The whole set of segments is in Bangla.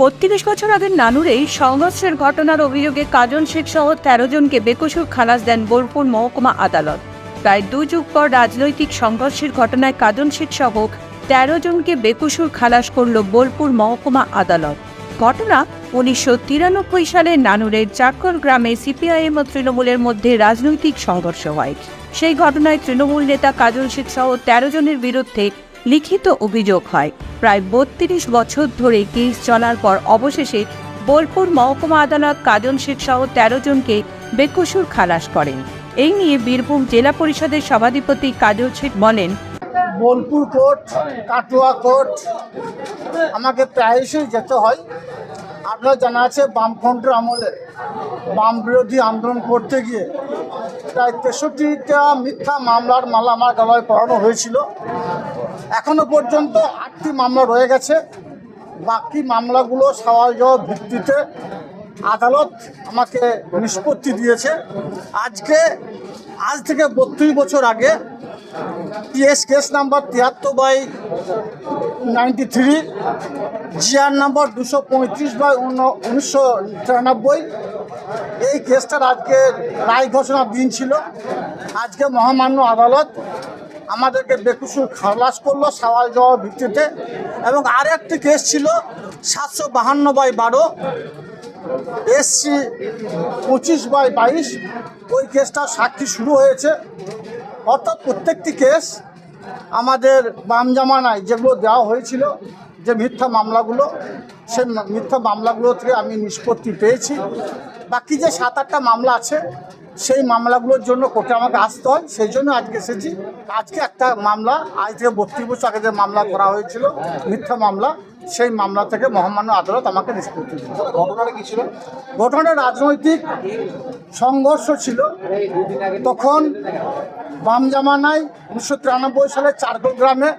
বত্রিশ বছর আগের নানুরেই সংঘর্ষের ঘটনার অভিযোগে কাজন শেখ সহ তেরো জনকে বেকসুর খালাস দেন বোলপুর মহকুমা আদালত। প্রায় দু যুগ পর রাজনৈতিক সংঘর্ষের ঘটনায় কাজন শেখ সহ তেরো জনকে বেকসুর খালাস করল বোলপুর মহকুমা আদালত। ঘটনা উনিশশো তিরানব্বই সালে নানুরের চাকর গ্রামে সিপিআইএম ও তৃণমূলের মধ্যে রাজনৈতিক সংঘর্ষ হয়। সেই ঘটনায় তৃণমূল নেতা কাজল শেখ সহ তেরো জনের বিরুদ্ধে লিখিত অভিযোগ হয়। প্রায় বত্রিশ বছর ধরে কেস চলার পর অবশেষে বোলপুর মহকুমা আদালত কাজন শেখ সহ তেরো জনকে বেকসুর খালাস করেন। এই নিয়ে বীরভূম জেলা পরিষদের সভাধিপতি কাজল শেখ বলেন, বোলপুর কোর্ট, কাটোয়া কোর্ট, আমাকে প্রায়শই যেতে হয়। আপনার জানা আছে, বামফ্রন্টের আমলে বাম বিরোধী আন্দোলন করতে গিয়ে প্রায় তেষট্টিটা মিথ্যা মামলার মালা আমার গলায় পড়ানো হয়েছিল। এখনও পর্যন্ত আটটি মামলা রয়ে গেছে। বাকি মামলাগুলো সওয়াল জবাব ভিত্তিতে আদালত আমাকে নিষ্পত্তি দিয়েছে। আজকে, আজ থেকে বত্রিশ বছর আগে পিএস কেস নাম্বার তিয়াত্তর by ninety three, GR number দুশো পঁয়ত্রিশ বাই উনিশশো তিরানব্বই এই কেসটার আজকে রায় ঘোষণার দিন ছিল। আজকে মহামান্য আদালত আমাদেরকে বেকুসুর খালাস করল সওয়াল জবাব ভিত্তিতে। এবং আর একটি কেস ছিল সাতশো বাহান্ন বাই বারো, এসসি পঁচিশ বাই বাইশ। ওই কেসটা সাক্ষী শুরু হয়েছে। অর্থাৎ প্রত্যেকটি কেস আমাদের বাম জামানায় যেগুলো দেওয়া হয়েছিল, যে মিথ্যা মামলাগুলো সেই মিথ্যা মামলাগুলো থেকে আমি নিষ্পত্তি পেয়েছি। বাকি যে সাত আটটা মামলা আছে সেই মামলাগুলোর জন্য কোর্টে আমাকে আসতে হয়। সেই জন্য আজকে এসেছি। আজকে একটা মামলা আজ থেকে বত্রিশ বছর আগে যে মামলা করা হয়েছিল মিথ্যা মামলা সেই মামলা থেকে মহামান্য আদালত আমাকে নিষ্পত্তি ঘটনাটা কি ছিল? ঘটনাটা রাজনৈতিক সংঘর্ষ ছিল। তখন বাম জামানায় উনিশশো তিরানব্বই সালে চারকোল গ্রামে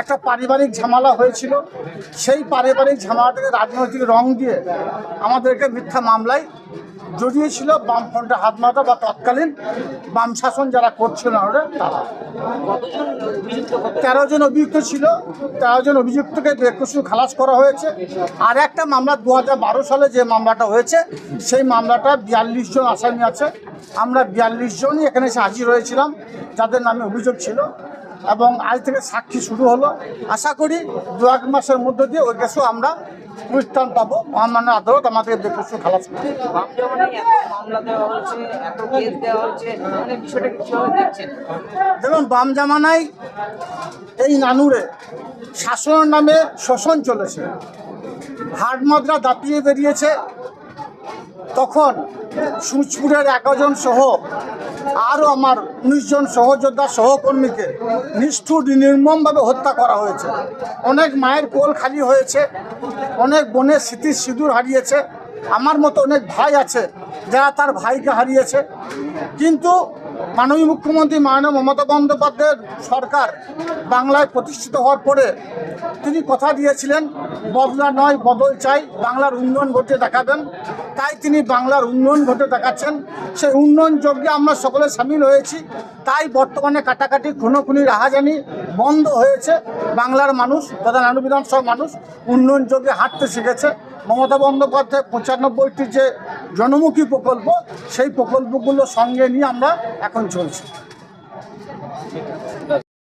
একটা পারিবারিক ঝামেলা হয়েছিল। সেই পারিবারিক ঝামেলাটাকে রাজনৈতিক রং দিয়ে আমাদেরকে মিথ্যা মামলায় জড়িয়েছিল। বামফ্রন্টের হাত মাথা বা তৎকালীন বাম শাসন যারা করছিল ওরা, তারা। তেরো জন অভিযুক্ত ছিল। তেরো জন অভিযুক্তকে বেকসুর খালাস করা হয়েছে। আর একটা মামলা দু সালে যে মামলাটা হয়েছে, সেই মামলাটা বিয়াল্লিশ জন আসামি আছে। আমরা বিয়াল্লিশ জনই এখানে এসে হাজির হয়েছিলাম, যাদের নামে অভিযোগ ছিল, এবং আজ থেকে সাক্ষী শুরু হলো। আশা করি দু এক মাসের মধ্য দিয়ে ওই কেসও আমরা পরিত্রাণ পাবো। মহামান্য আদালত আমাদের বেকসুর খালাস দেখুন, বাম জামানায় এই নানুরে শাসনের নামে শোষণ চলেছে। হাট মাদ্রা দাপিয়ে বেরিয়েছে। তখন সুচপুরের একজন সহ আরও আমার উনিশজন সহযোদ্ধা সহকর্মীকে নিষ্ঠুর, নির্মমভাবে হত্যা করা হয়েছে। অনেক মায়ের কোল খালি হয়েছে, অনেক বোনের স্মৃতির সিঁদুর হারিয়েছে। আমার মতো অনেক ভাই আছে যারা তার ভাইকে হারিয়েছে। কিন্তু মাননীয় মুখ্যমন্ত্রী মাননীয় মমতা বন্দ্যোপাধ্যায়ের সরকার বাংলায় প্রতিষ্ঠিত হওয়ার পরে তিনি কথা দিয়েছিলেন, বদলা নয়, বদল চাই, বাংলার উন্নয়ন ঘটে দেখাবেন। তাই তিনি বাংলার উন্নয়ন ঘটে দেখাচ্ছেন। সেই উন্নয়ন যজ্ঞে আমরা সকলে সামিল হয়েছি। তাই বর্তমানে কাটাকাটি খুনোখুনি, রাহাজানি বন্ধ হয়েছে। বাংলার মানুষ, তথা নানু বিধানসভা মানুষ উন্নয়ন যজ্ঞে হাঁটতে শিখেছে। মমতা বন্দ্যোপাধ্যায় পঁচানব্বইটি যে জনমুখী প্রকল্প সেই প্রকল্পগুলো সঙ্গে নিয়ে আমরা এখন চলছি।